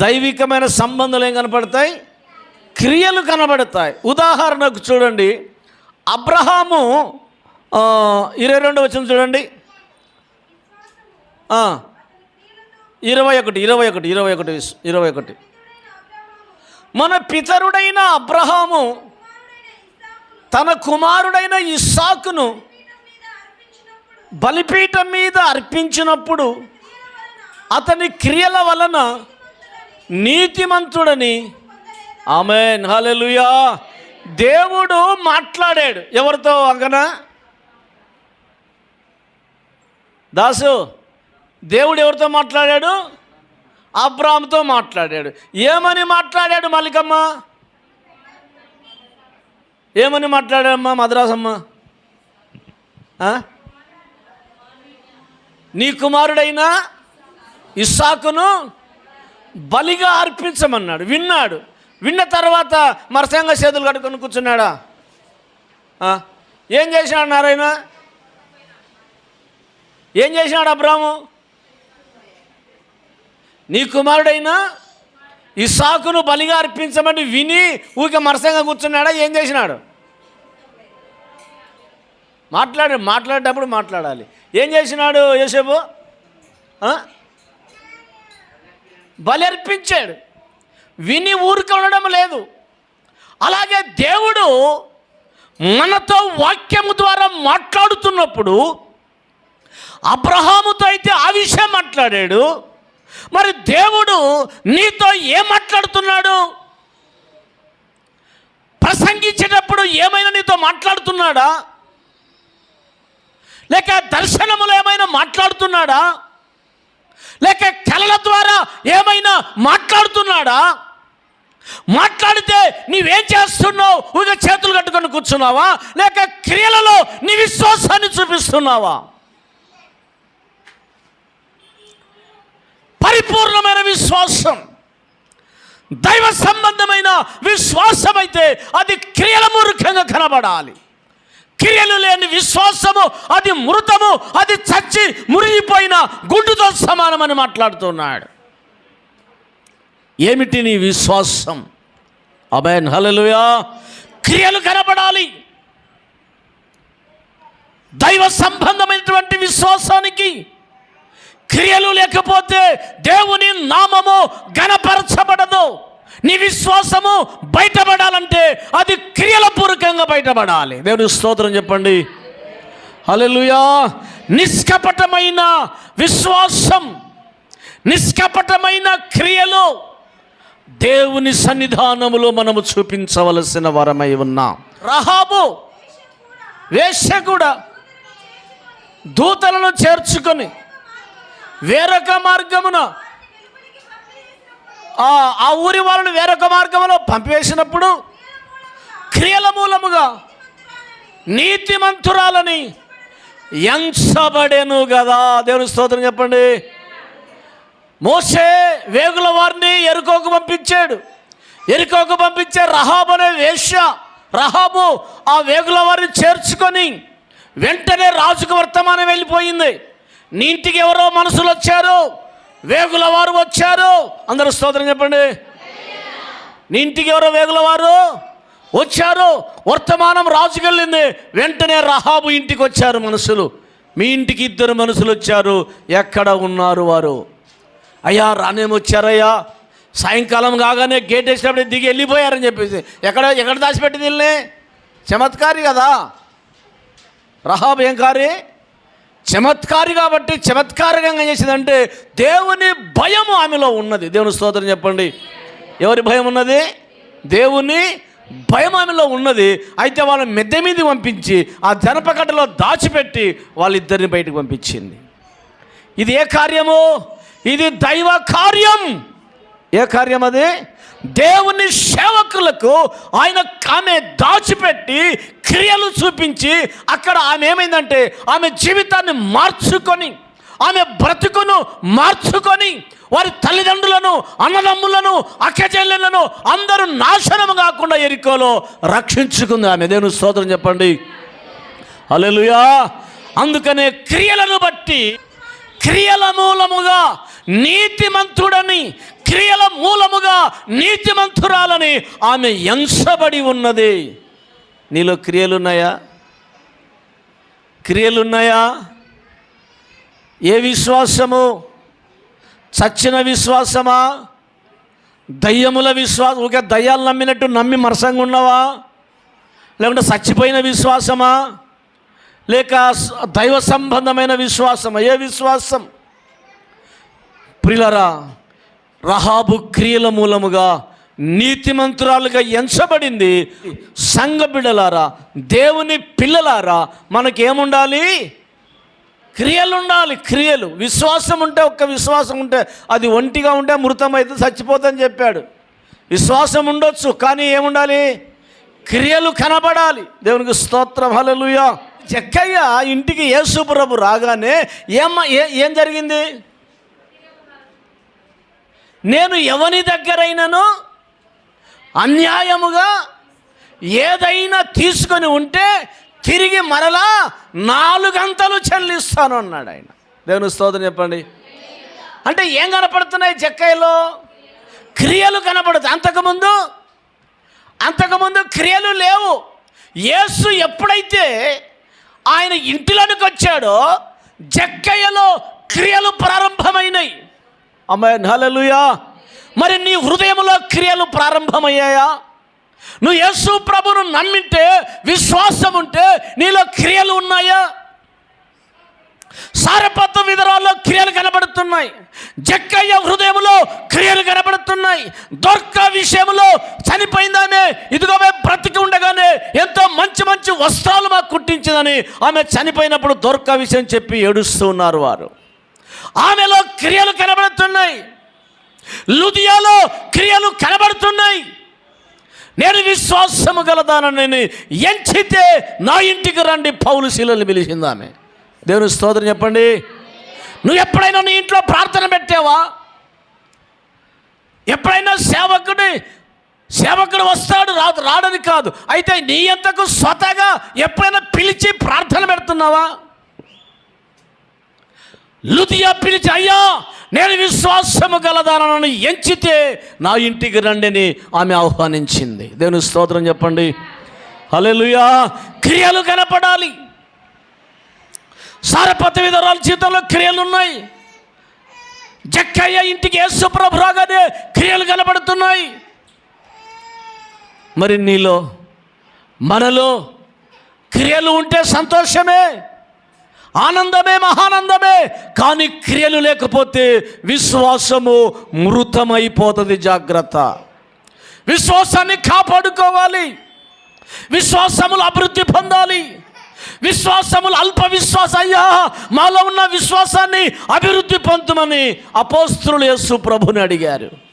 దైవికమైన సంబంధాలు ఏం కనపడతాయి? క్రియలు కనబడతాయి. ఉదాహరణకు చూడండి అబ్రహాము ఇరవై రెండు వచ్చింది చూడండి. ఇరవై ఒకటి ఇరవై ఒకటి ఇరవై ఒకటి ఇరవై ఒకటి. మన పితరుడైన అబ్రహాము తన కుమారుడైన ఇస్సాకును బలిపీఠం మీద అర్పించినప్పుడు అతని క్రియల వలన నీతిమంతుడని. ఆమెన్. హల్లెలూయా. దేవుడు మాట్లాడాడు. ఎవరితో అంగన? దాసు దేవుడు ఎవరితో మాట్లాడాడు? అబ్రామ్తో మాట్లాడాడు. ఏమని మాట్లాడాడు మల్లికమ్మ? ఏమని మాట్లాడాడమ్మా మద్రాసమ్మ? నీ కుమారుడైన ఇస్సాకును బలిగా అర్పించమన్నాడు. విన్నాడు. విన్న తర్వాత మరసంగా చేతులు కట్టుకొని కూర్చున్నాడా? ఏం చేసినాడు నారాయణ? ఏం చేసినాడు అబ్రాము? నీ కుమారుడైనా ఈ సాకును బలిగా అర్పించమని విని ఊరికే మరసంగా కూర్చున్నాడా? ఏం చేసినాడు? మాట్లాడు మాట్లాడేటప్పుడు మాట్లాడాలి. ఏం చేసినాడు యోసేపు? బలర్పించాడు. విని ఊరుకొనడం లేదు. అలాగే దేవుడు మనతో వాక్యము ద్వారా మాట్లాడుతున్నప్పుడు అబ్రహాముతో అయితే ఆ విషయం మాట్లాడాడు. మరి దేవుడు నీతో ఏం మాట్లాడుతున్నాడు? ప్రసంగించేటప్పుడు ఏమైనా నీతో మాట్లాడుతున్నాడా? లేక దర్శనములు ఏమైనా మాట్లాడుతున్నాడా? లేక కళల ద్వారా ఏమైనా మాట్లాడుతున్నాడా? మాట్లాడితే నీవేం చేస్తున్నావు? ఊరికే చేతులు కట్టుకొని కూర్చున్నావా? లేక క్రియలలో నీ విశ్వాసాన్ని చూపిస్తున్నావా? పరిపూర్ణమైన విశ్వాసం దైవ సంబంధమైన విశ్వాసం అయితే అది క్రియల మూర్ఖంగా కనబడాలి. క్రియలు లేని విశ్వాసము అది మృతము అది చచ్చి మురిగిపోయిన గుడ్డుతో సమానమని మాట్లాడుతున్నాడు. ఏమిటి నీ విశ్వాసం? అబెన్ హలలుయా క్రియలు కనపడాలి దైవ సంబంధమైనటువంటి విశ్వాసానికి క్రియలు లేకపోతే దేవుని నామము గణపరచబడదు నీ విశ్వాసము బయటపడాలంటే అది క్రియల పూర్వకంగా బయటపడాలి. దేవుని స్తోత్రం చెప్పండి. హల్లెలూయా. నిష్కపటమైన విశ్వాసం నిష్కపటమైన క్రియలు దేవుని సన్నిధానములో మనము చూపించవలసిన వరమై ఉన్నాం. రహాబు వేశ్య కూడా దూతలను చేర్చుకొని వేరొక మార్గమున ఆ ఆ ఊరి వాళ్ళని వేరొక మార్గంలో పంపివేసినప్పుడు క్రియల మూలముగా నీతిమంతురాలని ఎంచబడేను కదా దేవుని స్తోత్రం చెప్పండి. మోసే వేగుల వారిని ఎరుకోకు పంపించాడు. ఎరుకోకు పంపించే రహాబు అనే వేష్య రహాబు ఆ వేగుల వారిని చేర్చుకొని వెంటనే రాజుకు వర్తమానం వెళ్ళిపోయింది. నీ ఇంటికి ఎవరో మనుషులు వచ్చారు వేగుల వారు వచ్చారు అందరూ స్తోత్రం చెప్పండి. నీ ఇంటికి ఎవరో వేగుల వారు వచ్చారు వర్తమానం రాజుకెళ్ళింది వెంటనే రహాబు ఇంటికి వచ్చారు మనుషులు. మీ ఇంటికి ఇద్దరు మనుషులు వచ్చారు. ఎక్కడ ఉన్నారు వారు? అయ్యా రానేమొచ్చారయ్యా సాయంకాలం కాగానే గేట్ వేసినప్పుడు దిగి వెళ్ళిపోయారని చెప్పేసి. ఎక్కడ ఎక్కడ దాచిపెట్టి దీన్ని? చమత్కారి కదా. రహాబ్ ఏం కారి? చమత్కారి కాబట్టి చమత్కారికంగా చేసిందంటే దేవుని భయం ఆమెలో ఉన్నది. దేవుని స్తోత్రం చెప్పండి. ఎవరి భయం ఉన్నది? దేవుని భయం ఆమెలో ఉన్నది అయితే వాళ్ళ మెద్దె మీద పంపించి ఆ జనపకటలో దాచిపెట్టి వాళ్ళిద్దరిని బయటకు పంపించింది. ఇది ఏ కార్యము? ఇది దైవ కార్యం. ఏ కార్యం అది? దేవుని సేవకులకు ఆయన ఆమె దాచిపెట్టి క్రియలు చూపించి అక్కడ ఆమె ఏమైందంటే ఆమె జీవితాన్ని మార్చుకొని ఆమె బ్రతుకును మార్చుకొని వారి తల్లిదండ్రులను అన్నదమ్ములను అక్కచెల్లెలను అందరూ నాశనం కాకుండా ఎరికోలో రక్షించుకుంది ఆమె. దేవుని స్తోత్రం చెప్పండి. అలెలుయా అందుకనే క్రియలను బట్టి క్రియల మూలముగా నీతిమంతుడని క్రియల మూలముగా నీతిమంతురాలని ఆమె ఎంచబడి ఉన్నది. నీలో క్రియలున్నాయా? క్రియలున్నాయా? ఏ విశ్వాసము? చచ్చిన విశ్వాసమా? దయ్యముల విశ్వాసం ఒక దయ్యాలు నమ్మినట్టు నమ్మి మరసంగా ఉన్నావా? లేకుంటే చచ్చిపోయిన విశ్వాసమా? లేక దైవ సంబంధమైన విశ్వాసమా? ఏ విశ్వాసం? ప్రిలరా రహాబు క్రియల మూలముగా నీతిమంతురాలుగా ఎంచబడింది సంఘ బిడలారా దేవుని పిల్లలారా మనకేముండాలి? క్రియలు ఉండాలి క్రియలు. విశ్వాసం ఉంటే ఒక్క విశ్వాసం ఉంటే అది ఒంటిగా ఉంటే మృతమైతే చచ్చిపోతుందని చెప్పాడు. విశ్వాసం ఉండొచ్చు కానీ ఏముండాలి? క్రియలు కనబడాలి. దేవునికి స్తోత్రం హల్లెలూయా. చెక్కయ్య ఇంటికి యేసుప్రభు రాగానే ఏమ్మ ఏ ఏం జరిగింది? నేను ఎవని దగ్గరైనను? అన్యాయముగా ఏదైనా తీసుకొని ఉంటే తిరిగి మరలా నాలుగంతలు చెల్లిస్తాను అన్నాడు ఆయన. దేవుని స్తోత్రం చెప్పండి. అంటే ఏం కనపడుతున్నాయి చెక్కయ్యలో క్రియలు కనపడుతాయి అంతకుముందు అంతకుముందు క్రియలు లేవు. యేసు ఎప్పుడైతే ఆయన ఇంటిలోనికి వచ్చాడో జక్కయ్యలో క్రియలు ప్రారంభమైనాయి. అమ్మాయి హల్లెలూయా. మరి నీ హృదయంలో క్రియలు ప్రారంభమయ్యాయా? నువ్వు యేసు ప్రభును నమ్మింటే విశ్వాసం ఉంటే నీలో క్రియలు ఉన్నాయా? సారపత్త విధరాల్లో క్రియలు కనబడుతున్నాయి. జక్కయ్య హృదయంలో క్రియలు కనబడుతున్నాయి. దొర్క విషయంలో చనిపోయిందామే. ఇదిగోవే బ్రతికి ఉండగానే ఎంతో మంచి మంచి వస్త్రాలు మాకు కుట్టించిందని ఆమె చనిపోయినప్పుడు దొర్క విషయం చెప్పి ఏడుస్తూ ఉన్నారు వారు. ఆమెలో క్రియలు కనబడుతున్నాయి. లుదియాలో క్రియలు కనబడుతున్నాయి. నేను విశ్వాసము గలదానని ఎంచితే నా ఇంటికి రండి పౌలు శీలను పిలిచింది ఆమె. దేవుని స్తోత్రం చెప్పండి. నువ్వు ఎప్పుడైనా నీ ఇంట్లో ప్రార్థన పెట్టావా? ఎప్పుడైనా సేవకుడి సేవకుడు వస్తాడు రాదు రాడని కాదు. అయితే నీ ఎంతకు స్వతగా ఎప్పుడైనా పిలిచి ప్రార్థన పెడుతున్నావా? లుదియా పిలిచి అయ్యా నేను విశ్వాసము గలదానని ఎంచితే నా ఇంటికి రండిని ఆమె ఆహ్వానించింది. దేవుని స్తోత్రం చెప్పండి. హల్లెలూయా. క్రియలు కనపడాలి. సారపతి విధరాల జీవితంలో క్రియలు ఉన్నాయి జక్కయ్య ఇంటికి యేసుప్రభు రాగానే క్రియలు కనబడుతున్నాయి. మరి నీలో మనలో క్రియలు ఉంటే సంతోషమే. ఆనందమే మహానందమే. కానీ క్రియలు లేకపోతే విశ్వాసము మృతమైపోతుంది. జాగ్రత్త. విశ్వాసాన్ని కాపాడుకోవాలి. విశ్వాసములు అభివృద్ధి పొందాలి. విశ్వాసములు అల్ప విశ్వాస అయ్యా మాలో ఉన్న విశ్వాసాన్ని అభివృద్ధి పొందమని అపోస్తులు యేసు ప్రభుని అడిగారు.